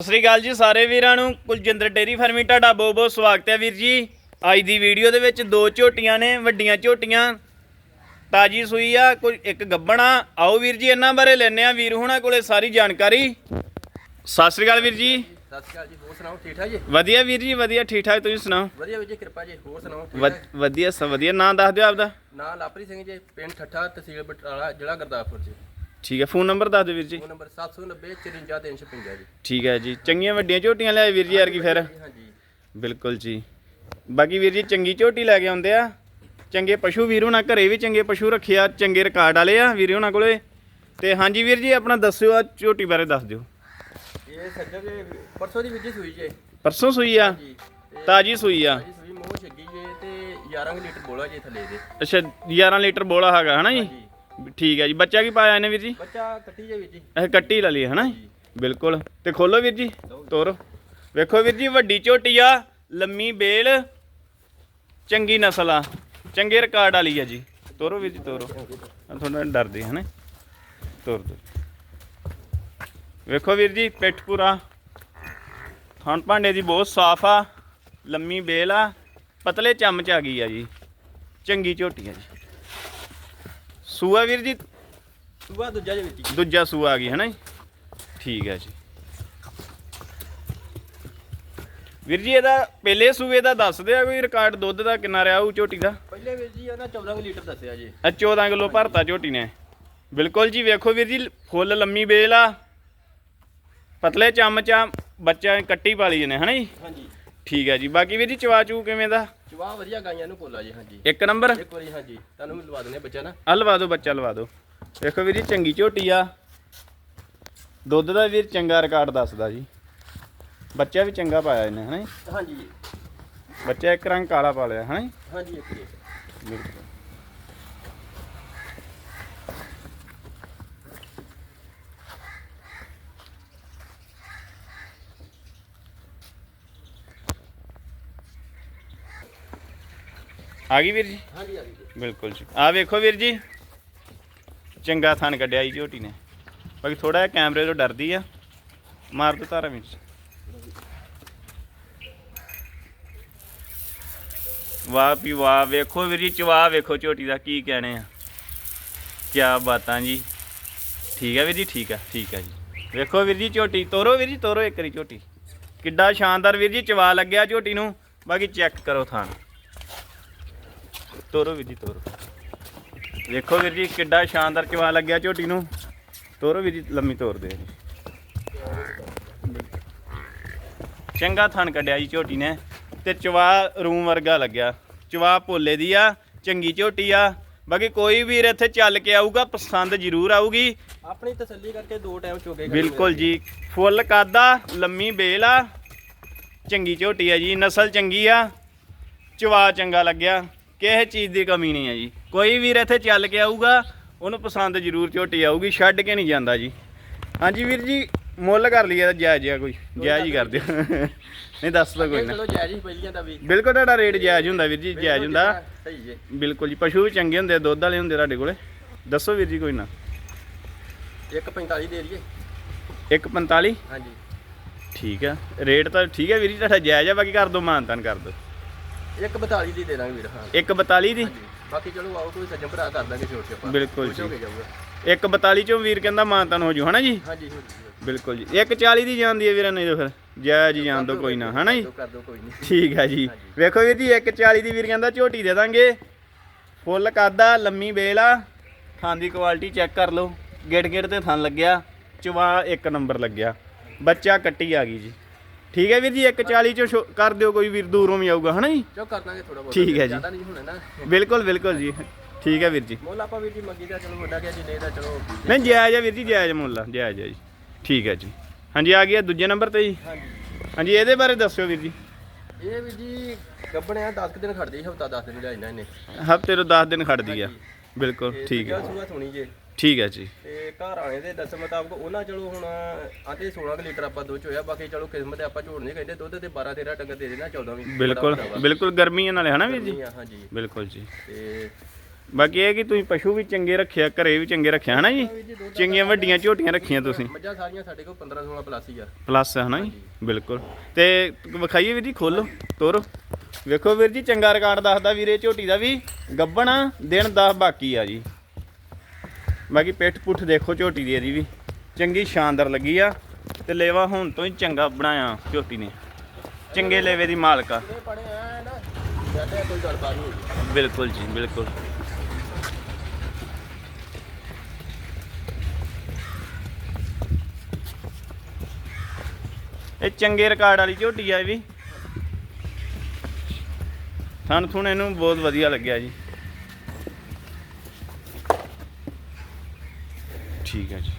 ਸਤਿ ਸ੍ਰੀ ਅਕਾਲ ਜੀ ਸਾਰੇ ਵੀਰਾਂ ਨੂੰ ਕੁਲਜਿੰਦਰ ਡੇਰੀ ਫਾਰਮੀ ਤੁਹਾਡਾ ਬਹੁਤ ਬਹੁਤ ਸਵਾਗਤ ਹੈ ਵੀਰ ਜੀ। ਅੱਜ ਦੀ ਵੀਡੀਓ ਦੇ ਵਿੱਚ ਦੋ ਝੋਟੀਆਂ ਨੇ ਵੱਡੀਆਂ ਝੋਟੀਆਂ। ਤਾਜੀ ਸੂਈ ਆ ਕੋਈ ਇੱਕ ਗੱਬਣਾ। ਆਓ ਵੀਰ ਜੀ ਇਹਨਾਂ ਬਾਰੇ ਲੈਣੇ ਆ ਵੀਰ ਹੁਣਾਂ ਕੋਲੇ ਸਾਰੀ ਜਾਣਕਾਰੀ। ਸਤਿ ਸ੍ਰੀ ਅਕਾਲ ਵੀਰ ਜੀ। ਸਤਿ ਸ਼੍ਰੀ ਅਕਾਲ ਜੀ ਹੋਰ ਸੁਣਾਓ ਠੀਕ ਠਾਕ ਜੀ? ਵਧੀਆ ਵੀਰ ਜੀ ਵਧੀਆ ਠੀਕ ਠਾਕ ਤੁਸੀਂ ਸੁਣਾਓ? ਵਧੀਆ ਵੀਰ ਜੀ ਕਿਰਪਾ ਜੀ ਹੋਰ ਸੁਣਾਓ? ਵਧੀਆ ਸਭ ਵਧੀਆ। ਨਾਂ ਦੱਸ ਦਿਓ ਆਪਦਾ। ਨਾਂ ਲਾਪਰੀ ਸਿੰਘ ਜੀ ਪਿੰਡ ਠੱਠਾ ਤਹਿਸੀਲ ਬਟਾਲਾ ਜ਼ਿਲ੍ਹਾ ਗੁਰਦਾਸਪੁਰ ਜੀ। ਠੀਕ ਹੈ ਫੋਨ ਨੰਬਰ ਦੱਸ ਦਿਓ ਵੀਰ ਜੀ। ਫੋਨ ਨੰਬਰ 790 54 355 ਜੀ। ਠੀਕ ਹੈ ਜੀ ਚੰਗੀਆਂ ਵੱਡੀਆਂ ਝੋਟੀਆਂ ਲਿਆਏ ਵੀਰ ਜੀ ਯਾਰ ਕੀ ਫਿਰ। ਹਾਂਜੀ ਬਿਲਕੁਲ ਜੀ। ਬਾਕੀ ਵੀਰ ਜੀ ਚੰਗੀ ਝੋਟੀ ਲੈ ਕੇ ਆਉਂਦੇ ਆ। ਚੰਗੇ ਪਸ਼ੂ ਵੀਰ ਹੁਣਾਂ ਘਰੇ ਵੀ ਚੰਗੇ ਪਸ਼ੂ ਰੱਖਿਆ ਚੰਗੇ ਰਿਕਾਰਡ ਵਾਲੇ ਆ ਵੀਰ ਹੁਣਾਂ ਕੋਲੇ। ਤੇ ਹਾਂਜੀ ਵੀਰ ਜੀ ਆਪਣਾ ਦੱਸਿਓ ਆ ਝੋਟੀ ਬਾਰੇ ਦੱਸ ਦਿਓ। ਇਹ ਸੱਜਰ ਜੀ ਪਰਸੋਂ ਦੀ ਵਿੱਜੀ ਸੂਈ ਜੀ। ਪਰਸੋਂ ਸੂਈ ਆ? ਜੀ ਤੇ ਤਾਜੀ ਸੂਈ ਆ? ਸੂਈ ਮੂੰਹ ਛੱਗੀ ਜੀ ਤੇ 11 ਕੁ ਲੀਟਰ ਬੋਲਾ ਜੀ ਥੱਲੇ ਦੇ। ਅੱਛਾ 11 ਲੀਟਰ ਬੋਲਾ ਹੈਗਾ ਹਨਾ ਜੀ? ਜੀ ਠੀਕ ਹੈ ਜੀ। ਬੱਚਾ ਕੀ ਪਾਇਆ ਇਹਨੇ ਵੀਰ ਜੀ? ਬੱਚਾ ਕੱਟੀ ਜੇ ਵੀਰ ਜੀ। ਇਹ ਕੱਟੀ ਲਾ ਲਈ ਹੈ ਜੀ ਬਿਲਕੁਲ। ਤੇ ਖੋਲੋ ਵੀਰ ਜੀ। ਤੋਰੋ। ਵੇਖੋ ਵੀਰ ਜੀ ਵੱਡੀ ਝੋਟੀ ਆ ਲੰਮੀ ਬੇਲ ਚੰਗੀ ਨਸਲ ਆ। ਚੰਗੇ ਰਿਕਾਰਡ ਵਾਲੀ ਆ ਜੀ। ਤੋਰੋ ਵੀਰ ਜੀ ਤੋਰੋ। ਥੋੜਾ ਡਰਦੇ ਹਨਾ ਤੋਰ ਦੋ। ਵੇਖੋ ਵੀਰ ਜੀ ਪਿੱਠ ਪੂਰਾ। ਥਣ ਭਾਂਡੇ ਦੀ ਬਹੁਤ ਸਾਫ਼ ਆ। ਲੰਮੀ ਬੇਲ ਆ। ਪਤਲੇ ਚਮਚ ਆ ਗਈ ਆ ਜੀ। ਚੰਗੀ ਝੋਟੀ ਆ ਜੀ। ਸੂਆ ਵੀਰ ਜੀ? ਸੂਆ ਦੂਜਾ ਜੀ ਜੀ ਦੂਜਾ ਸੂਆ ਆ ਗਈ ਹੈ ਨਾ ਜੀ? ਠੀਕ ਹੈ ਜੀ। ਵੀਰ ਜੀ ਇਹਦਾ ਪਹਿਲੇ ਸੂਏ ਦਾ ਦੱਸ ਦਿਆ ਕੋਈ ਰਿਕਾਰਡ ਦੁੱਧ ਦਾ ਕਿੰਨਾ ਰਿਹਾ ਉਹ ਝੋਟੀ ਦਾ? ਪਹਿਲੇ ਵੀਰ ਜੀ ਉਹਨਾਂ 14 ਕੁ ਲੀਟਰ ਦੱਸਿਆ ਜੀ। ਆ 14 ਕਿਲੋ ਭਰਤਾ ਝੋਟੀ ਨੇ। ਬਿਲਕੁਲ ਜੀ ਵੇਖੋ ਵੀਰ ਜੀ ਫੁੱਲ ਲੰਮੀ ਬੇਲ ਆ। ਪਤਲੇ ਚਮਚਾ ਬੱਚਾ ਕੱਟੀ ਪਾਲੀ ਨੇ ਹਨਾ ਜੀ? ਹਾਂਜੀ। ਠੀਕ ਹੈ ਜੀ। ਬਾਕੀ ਵੀਰ ਜੀ ਚਵਾ ਚੂ ਕਿਵੇਂ ਦਾ? ਚਵਾ ਵਧੀਆ ਗਾਈਆਂ ਨੂੰ ਕੋਲਾ ਜੀ ਹਾਂਜੀ। ਇੱਕ ਨੰਬਰ? ਇੱਕ ਵਾਰੀ ਹਾਂਜੀ ਤੁਹਾਨੂੰ ਵੀ ਲਵਾ ਦਿੰਦੇ ਬੱਚਾ ਨਾ ਆ ਲਵਾ ਦਿਓ ਬੱਚਾ ਲਵਾ ਦਿਓ। ਵੇਖੋ ਵੀਰ ਜੀ ਚੰਗੀ ਝੋਟੀ ਆ। ਦੁੱਧ ਦਾ ਵੀਰ ਚੰਗਾ ਰਿਕਾਰਡ ਦੱਸਦਾ ਜੀ। ਬੱਚਾ ਵੀ ਚੰਗਾ ਪਾਇਆ ਇਹਨੇ ਹਨਾ ਜੀ? ਹਾਂਜੀ। ਬੱਚਾ ਇੱਕ ਰੰਗ ਕਾਲਾ ਪਾ ਲਿਆ ਹਨਾ ਜੀ? ਹਾਂਜੀ ਇੱਕ ਜੀ ਬਿਲਕੁਲ। ਆ ਗਈ ਵੀਰ ਜੀ? ਹਾਂਜੀ ਆ ਗਈ ਬਿਲਕੁਲ ਜੀ। ਆ ਵੇਖੋ ਵੀਰ ਜੀ। ਚੰਗਾ ਥਣ ਕੱਢਿਆ ਜੀ ਝੋਟੀ ਨੇ। ਬਾਕੀ ਥੋੜਾ ਜਿਹਾ ਕੈਮਰੇ ਤੋਂ ਡਰਦੀ ਆ। ਮਾਰ ਦੋ ਤਾਰਾ ਵਿੱਚ। ਵਾਹ ਵੀ ਵਾਹ। ਵੇਖੋ ਵੀਰ ਜੀ ਚਵਾ ਵੇਖੋ ਝੋਟੀ ਦਾ ਕੀ ਕਹਿਣੇ ਆ। ਕੀ ਬਾਤਾਂ ਜੀ। ਠੀਕ ਹੈ ਵੀਰ ਜੀ ਠੀਕ ਹੈ ਠੀਕ ਹੈ ਜੀ। ਵੇਖੋ ਵੀਰ ਜੀ ਝੋਟੀ ਤੋਰੋ ਵੀਰ ਜੀ ਤੋਰੋ ਇੱਕ ਵਾਰੀ ਝੋਟੀ। ਕਿੱਡਾ ਸ਼ਾਨਦਾਰ ਵੀਰ ਜੀ ਚਵਾ ਲੱਗਿਆ ਝੋਟੀ ਨੂੰ। ਬਾਕੀ ਚੈੱਕ ਕਰੋ ਥਾਣ ਤੋਰੋ ਵੀਰ ਜੀ ਤੋਰੋ। ਵੇਖੋ ਵੀਰ ਜੀ ਕਿੱਡਾ ਸ਼ਾਨਦਾਰ ਚਵਾ ਲੱਗਿਆ ਝੋਟੀ ਨੂੰ। ਤੋਰੋ ਵੀਰ ਜੀ ਲੰਮੀ ਤੋਰ ਦੇ ਜੀ ਚੰਗਾ ਥਣ ਕੱਢਿਆ ਜੀ ਝੋਟੀ ਨੇ। ਤੇ ਚਵਾ ਰੂਮ ਵਰਗਾ ਲੱਗਿਆ। ਚਵਾ ਭੋਲੇ ਦੀ ਆ ਚੰਗੀ ਝੋਟੀ ਆ। ਬਾਕੀ ਕੋਈ ਵੀਰ ਇੱਥੇ ਚੱਲ ਕੇ ਆਊਗਾ ਪਸੰਦ ਜ਼ਰੂਰ ਆਊਗੀ। ਆਪਣੀ ਤਸੱਲੀ ਕਰਕੇ ਦੋ ਟਾਈਮ ਚੋਗੇ ਬਿਲਕੁਲ ਜੀ। ਫੁੱਲ ਕਾਦਾ ਲੰਮੀ ਬੇਲ ਆ। ਚੰਗੀ ਝੋਟੀ ਆ ਜੀ ਨਸਲ ਚੰਗੀ ਆ। ਚਵਾ ਚੰਗਾ ਲੱਗਿਆ। ਕਿਸੇ ਚੀਜ਼ ਦੀ ਕਮੀ ਨਹੀਂ ਆ ਜੀ। ਕੋਈ ਵੀਰ ਇੱਥੇ ਚੱਲ ਕੇ ਆਊਗਾ ਉਹਨੂੰ ਪਸੰਦ ਜ਼ਰੂਰ ਝੋਟੀ ਆਊਗੀ ਛੱਡ ਕੇ ਨਹੀਂ ਜਾਂਦਾ ਜੀ। ਹਾਂਜੀ ਵੀਰ ਜੀ ਮੁੱਲ ਕਰ ਲਈਏ ਤਾਂ ਜਾਇਜ਼ ਜਿਹਾ ਕੋਈ ਜਾਇਜ਼ ਹੀ ਕਰ ਦਿਓ। ਨਹੀਂ। ਦੱਸ ਦੋ ਕੋਈ ਨਾ। ਚਲੋ ਜਾਇਜ਼ ਹੀ ਪਹਿਲੀਆਂ ਦਾ ਵੀ। ਬਿਲਕੁਲ ਤੁਹਾਡਾ ਰੇਟ ਜਾਇਜ਼ ਹੁੰਦਾ ਵੀਰ ਜੀ ਜਾਇਜ਼ ਹੁੰਦਾ। ਸਹੀ ਜੀ। ਬਿਲਕੁਲ ਜੀ ਪਸ਼ੂ ਵੀ ਚੰਗੇ ਹੁੰਦੇ ਦੁੱਧ ਵਾਲੇ ਹੁੰਦੇ ਤੁਹਾਡੇ ਕੋਲੇ। ਦੱਸੋ ਵੀਰ ਜੀ ਕੋਈ ਨਾ। 145 ਦੇ ਦਈਏ 145 ਹਾਂਜੀ। ਠੀਕ ਆ। ਰੇਟ ਤਾਂ ਠੀਕ ਹੈ ਵੀਰ ਜੀ ਤੁਹਾਡਾ ਜਾਇਜ਼ ਆ ਬਾਕੀ ਕਰ ਦੋ ਮਾਨਤਾਨ ਕਰ ਦੋ 142 ਦੀ ਦੇ ਦਾਂਗੇ ਵੀਰ ਹਾਂ। 142 ਦੀ? ਹਾਂਜੀ। ਬਾਕੀ ਚਲੋ ਆਓ ਕੋਈ ਸੱਜਣ ਭਰਾ ਕਰ ਦਾਂਗੇ ਛੋਟ ਛਪਾ ਬਿਲਕੁਲ ਜੀ। ਜਾਊਗਾ। 142 ਚੋਂ ਵੀਰ ਕਹਿੰਦਾ ਮਾਨਤਾਨ ਹੋ ਜੂ ਹਨਾ ਜੀ? ਹਾਂਜੀ ਹੋ ਜੀ ਬਿਲਕੁਲ ਜੀ। 140 ਦੀ ਜਾਂਦੀ ਹੈ ਵੀਰਾਂ ਨਹੀਂ ਤਾਂ ਫਿਰ ਜਾਇਜ਼ ਹੀ ਜਾਣ ਦੋ ਕੋਈ ਨਾ ਹਨਾ ਜੀ? ਕਰ ਦੋ ਕੋਈ ਨਹੀਂ। ਠੀਕ ਹੈ ਜੀ। ਹਾਂਜੀ। ਵੇਖੋ ਵੀਰ ਜੀ 140 ਦੀ ਵੀਰ ਕਹਿੰਦਾ ਝੋਟੀ ਦੇ ਦਾਂਗੇ। ਫੁੱਲ ਕਾਦਾ ਲੰਮੀ ਬੇਲ ਆ। ਥਾਂ ਦੀ ਕੁਆਲਿਟੀ ਚੈੱਕ ਕਰ ਲਓ। ਗਿੜ ਗਿੜ ਤੇ ਥਣ ਲੱਗਿਆ। ਚਵਾ ਇੱਕ ਨੰਬਰ ਲੱਗਿਆ। ਬੱਚਾ ਕੱਟੀ ਆ ਗਈ ਜੀ। ਠੀਕ ਹੈ ਵੀਰ ਜੀ 140 ਚੋਂ ਕਰ ਦਿਓ ਕੋਈ ਵੀਰ ਦੂਰੋਂ ਵੀ ਆਊਗਾ ਹਨਾ ਜੀ? ਚਲੋ ਕਰ ਦਾਂਗੇ ਥੋੜਾ ਬਹੁਤ ਠੀਕ ਹੈ ਜੀ। ਜ਼ਿਆਦਾ ਨਹੀਂ ਹੋਣਾ ਨਾ। ਬਿਲਕੁਲ ਬਿਲਕੁਲ ਜੀ। ਠੀਕ ਹੈ ਵੀਰ ਜੀ। ਮੁੱਲ ਆਪਾਂ ਵੀਰ ਜੀ ਮੰਗੀ ਦਾ ਚਲੋ ਵੱਡਾ ਗਿਆ ਜੀ ਨਹੀਂ ਤਾਂ ਚਲੋ। ਨਹੀਂ ਜਾਇਜ਼ ਹੈ ਵੀਰ ਜੀ ਜਾਇਜ਼ ਮੁੱਲ ਆ, ਜਾਇਜ਼ ਹੈ ਜੀ। ਠੀਕ ਹੈ ਜੀ। ਹਾਂਜੀ ਆ ਗਿਆ ਦੂਜੇ ਨੰਬਰ ਤੇ ਜੀ। ਹਾਂਜੀ। ਹਾਂਜੀ ਇਹਦੇ ਬਾਰੇ ਦੱਸਿਓ ਵੀਰ ਜੀ। ਇਹ ਵੀ ਜੀ ਗੱਬਣਿਆ 10 ਦਿਨ ਖੜਦੀ ਹਫਤਾ 10 ਦਿਨ ਲਿਆਇਨਾ ਇਹਨੇ ਹਫ਼ਤੇ ਤੋਂ 10 ਦਿਨ ਖੜਦੀ ਆ। ਬਿਲਕੁਲ ਠੀਕ ਹੈ। ਸੂਆ ਸੁਣੀ ਜੇ ਠੀਕ ਹੈ ਜੀ। ਤੇ ਘਰ ਆਣੇ ਦੇ ਦੱਸ ਮੁਤਾਬਕ ਉਹਨਾਂ ਚਲੋ ਹੁਣ ਆਂਦੇ 16 ਕੁ ਲੀਟਰ ਆਪਾਂ ਦੁੱਧ ਚੋਇਆ ਬਾਕੀ ਚਲੋ ਕਿਸਮਤ ਆਪਾਂ ਝੋੜ ਨਹੀਂ ਕਹਿੰਦੇ ਦੁੱਧ ਤੇ 12 13 ਟੰਗਰ ਦੇ ਦੇਣਾ 14 ਵੀ ਬਿਲਕੁਲ ਬਿਲਕੁਲ ਗਰਮੀਆਂ ਨਾਲੇ ਹਨਾ ਵੀਰ ਜੀ? ਹਾਂਜੀ। ਬਿਲਕੁਲ ਜੀ। ਤੇ ਬਾਕੀ ਇਹ ਕਿ ਤੁਸੀਂ ਪਸ਼ੂ ਵੀ ਚੰਗੇ ਰੱਖਿਆ ਘਰੇ ਵੀ ਚੰਗੇ ਰੱਖਿਆ ਹਨਾ ਜੀ? ਚੰਗੀਆਂ ਵੱਡੀਆਂ ਝੋਟੀਆਂ ਰੱਖੀਆਂ ਤੁਸੀਂ। ਮੱਝਾਂ ਸਾਰੀਆਂ ਸਾਡੇ ਕੋਲ 15 16 ਪਲੱਸ ਹੀ ਆ। ਪਲੱਸ ਹਨਾ ਜੀ? ਬਿਲਕੁਲ। ਤੇ ਵਿਖਾਈਏ ਵੀਰ ਜੀ ਖੋਲੋ ਤੋਰੋ। ਵੇਖੋ ਵੀਰ ਜੀ ਚੰਗਾ ਰਿਕਾਰਡ ਦੱਸਦਾ ਵੀਰੇ ਝੋਟੀ ਦਾ ਵੀ ਗੱਬਣ ਦਿਨ 10 ਬਾਕੀ ਆ ਜੀ। ਬਾਕੀ ਪਿੱਠ ਪੁੱਠ ਦੇਖੋ ਝੋਟੀ ਦੀ ਇਹਦੀ ਵੀ। ਚੰਗੀ ਸ਼ਾਨਦਾਰ ਲੱਗੀ ਆ ਤੇ ਲੇਵਾ ਹੁਣ ਤੋਂ ਹੀ ਚੰਗਾ ਬਣਾਇਆ ਝੋਟੀ ਨੇ। ਚੰਗੇ ਲੇਵੇ ਦੀ ਮਾਲਕ ਆ। ਬਿਲਕੁਲ ਜੀ, ਬਿਲਕੁਲ। ਇਹ ਚੰਗੇ ਰਿਕਾਰਡ ਵਾਲੀ ਝੋਟੀ ਆ ਇਹ ਵੀ। ਥਣ ਥੁਣ ਇਹਨੂੰ ਬਹੁਤ ਵਧੀਆ ਲੱਗਿਆ ਜੀ। ਠੀਕ ਹੈ ਜੀ।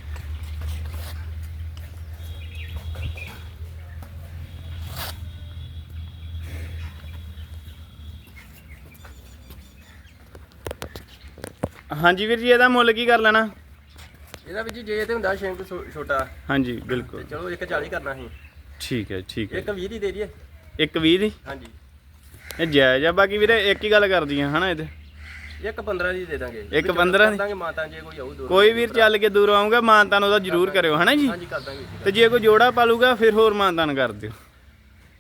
ਹਾਂਜੀ ਵੀਰ ਜੀ ਇਹਦਾ ਮੁੱਲ ਕੀ ਕਰ ਲੈਣਾ? ਇਹਦਾ ਵੀ ਜੀ ਜੇ ਤੇ ਹੁੰਦਾ ਸ਼ੈਂਕ ਛੋਟਾ ਹਾਂਜੀ ਬਿਲਕੁਲ। ਚਲੋ 140 ਕਰਨਾ ਸੀ ਠੀਕ ਹੈ ਠੀਕ ਹੈ। ਇੱਕ 20 ਦੀ ਦੇ ਦਈਏ। ਇੱਕ 20 ਦੀ? ਹਾਂਜੀ। ਇਹ ਜਾਇਜ਼ ਆ ਬਾਕੀ ਵੀਰੇ ਇੱਕ ਹੀ ਗੱਲ ਕਰਦੀਆਂ ਹਨਾ ਇਹਦੇ ਇੱਕ 15 ਦੀ ਦੇ ਦਾਂਗੇ। ਇੱਕ ਵੀ ਚਲੋ 15 ਦੀ? ਕਰ ਦਾਂਗੇ ਮਾਤਾ ਜੇ ਕੋਈ ਆਊ ਦੂਰ ਕੋਈ ਵੀਰ ਚੱਲ ਕੇ ਦੂਰ ਆਊਗਾ ਮਾਨਤਾਨ ਉਹਦਾ ਜ਼ਰੂਰ ਕਰਿਓ ਹਨਾ ਜੀ? ਹਾਂਜੀ ਕਰ ਦਾਂਗੇ ਜੀ ਤੇ ਜੇ ਕੋਈ ਜੋੜਾ ਪਾਲੂਗਾ ਫਿਰ ਹੋਰ ਮਾਨਤਾਨ ਕਰ ਦਿਓ।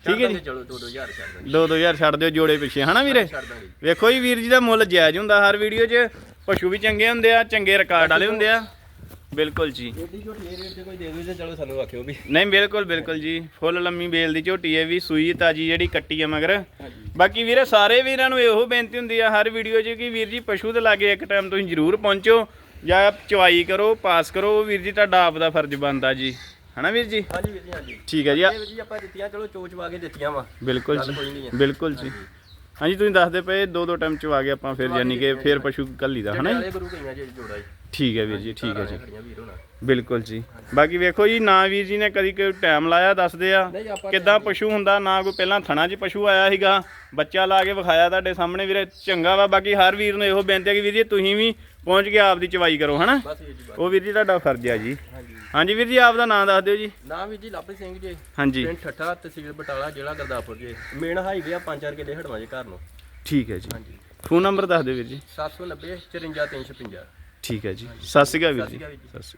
ਠੀਕ ਹੈ ਜੀ? ਚਲੋ 2-2000 ਛੱਡ ਦਾਂਗੇ। 2-2000 ਛੱਡ ਦਿਓ ਜੋੜੇ ਪਿੱਛੇ ਹਨਾ ਵੀਰੇ। ਵੇਖੋ ਜੀ ਵੀਰ ਜੀ ਦਾ ਮੁੱਲ ਜਾਇਜ਼ ਹੁੰਦਾ ਹਰ ਵੀਡੀਓ 'ਚ। ਪਸ਼ੂ ਵੀ ਚੰਗੇ ਹੁੰਦੇ ਆ ਚੰਗੇ ਰਿਕਾਰਡ ਵਾਲੇ ਹੁੰਦੇ ਆ। ਬਿਲਕੁਲ ਜੀ। ਏਡੀ ਝੋਟੀ ਇਹ ਰੇਟ ਤੇ ਕੋਈ ਦੇ ਦੋ ਤੇ ਚਲੋ ਸਾਨੂੰ ਆਖਿਓ ਵੀ। ਨਹੀਂ ਬਿਲਕੁਲ ਬਿਲਕੁਲ ਜੀ। ਫੁੱਲ ਲੰਮੀ ਬੇਲ ਦੀ ਝੋਟੀ ਹੈ ਵੀ ਸੂਈ ਤਾਜੀ ਜਿਹੜੀ ਕੱਟੀ ਹੈ ਮਗਰ। ਬਾਕੀ ਵੀਰੇ ਸਾਰੇ ਵੀਰਾਂ ਨੂੰ ਇਹੋ ਬੇਨਤੀ ਹੁੰਦੀ ਆ ਹਰ ਵੀਡੀਓ 'ਚ ਕਿ ਵੀਰ ਜੀ ਪਸ਼ੂ ਦੇ ਲਾਗੇ ਇੱਕ ਟਾਈਮ ਤੁਸੀਂ ਜ਼ਰੂਰ ਪਹੁੰਚੋ ਜਾਂ ਚਵਾਈ ਕਰੋ ਪਾਸ ਕਰੋ ਵੀਰ ਜੀ ਤੁਹਾਡਾ ਆਪ ਦਾ ਫਰਜ਼ ਬਣਦਾ ਜੀ। ਹਨਾ ਵੀਰ ਜੀ? ਹਾਂਜੀ ਵੀਰ ਜੀ ਹਾਂਜੀ। ਠੀਕ ਹੈ ਜੀ। ਆ- ਇਹ ਵੀਰ ਜੀ ਆਪਾਂ ਦਿੱਤੀਆਂ ਚਲੋ ਚੋਚ ਵਾ ਕੇ ਦਿੱਤੀਆਂ ਵਾ। ਬਿਲਕੁਲ ਜੀ। ਬਿਲਕੁਲ ਜੀ। ਹਾਂਜੀ। ਤੁਸੀਂ ਦੱਸਦੇ ਪਏ ਦੋ ਦੋ ਟਾਈਮ ਚਵਾ ਕੇ ਆਪਾਂ ਫਿਰ ਯਾਨੀ ਕਿ ਫਿਰ ਪਸ਼ੂ ਕੱਲੀ ਦਾ ਹਨਾ ਜੀ? ਵਾਲੇ ਗੁਰੂ ਗਈਆਂ ਜੀ ਜੋੜਾ ਜੀ। ਠੀਕ ਹੈ ਵੀਰ ਜੀ ਠੀਕ ਹੈ ਜੀ। ਖੜੀਆਂ ਵੀਰ ਹੋਣਾ। ਬਿਲਕੁਲ ਜੀ। ਬਾਕੀ ਵੇਖੋ ਜੀ ਨਾ ਵੀਰ ਜੀ ਨੇ ਕਦੀ ਕੋਈ ਟਾਈਮ ਲਾਇਆ ਦੱਸਦੇ ਆ। ਨਹੀਂ ਆਪਾਂ ਕਿੱਦਾਂ ਪਸ਼ੂ ਹੁੰਦਾ ਨਾ ਕੋਈ ਪਹਿਲਾਂ ਥਣਾ 'ਚ ਪਸ਼ੂ ਆਇਆ ਸੀਗਾ। ਬੱਚਾ ਲਾ ਕੇ ਵਿਖਾਇਆ ਤੁਹਾਡੇ ਸਾਹਮਣੇ ਵੀਰੇ ਚੰਗਾ ਵਾ। ਬਾਕੀ ਹਰ ਵੀਰ ਨੂੰ ਇਹੋ ਬੇਨਤੀ ਹੈ ਕਿ ਵੀਰ ਜੀ ਤੁਸੀਂ ਵੀ ਪਹੁੰਚ ਕੇ ਆਪਦੀ ਚਵਾਈ ਕਰੋ ਹਨਾ? ਬਸ ਵੀਰ ਜੀ ਬਸ। ਉਹ ਵੀਰ ਜੀ ਤੁਹਾਡਾ ਫਰਜ਼ ਆ ਜੀ। ਹਾਂਜੀ। ਹਾਂਜੀ ਵੀਰ ਜੀ ਆਪ ਦਾ ਨਾਮ ਦੱਸ ਦਿਓ ਜੀ। ਨਾਮ ਵੀਰ ਜੀ ਲਾਪਰੀ ਸਿੰਘ ਜੀ। ਹਾਂਜੀ। ਪਿੰਡ ਠੱਠਾ ਤਹਿਸੀਲ ਬਟਾਲਾ ਜ਼ਿਲ੍ਹਾ ਗੁਰਦਾਸਪੁਰ ਜੀ। ਮੇਨ ਹਾਈਵੇ ਆ 5-4 ਕਿਲੇ ਹਟਵਾ ਜੀ ਘਰ ਨੂੰ। ਠੀਕ ਹੈ ਜੀ। ਹਾਂਜੀ। ਫੋਨ ਨੰਬਰ ਦੱਸ ਦਿਓ ਵੀਰ ਜੀ। 790 54 356 ਠੀਕ ਹੈ ਜੀ। ਸਤਿ ਸ਼੍ਰੀ ਅਕਾਲ ਵੀਰ ਜੀ। ਸਤਿ ਸ਼੍ਰੀ ਅਕਾਲ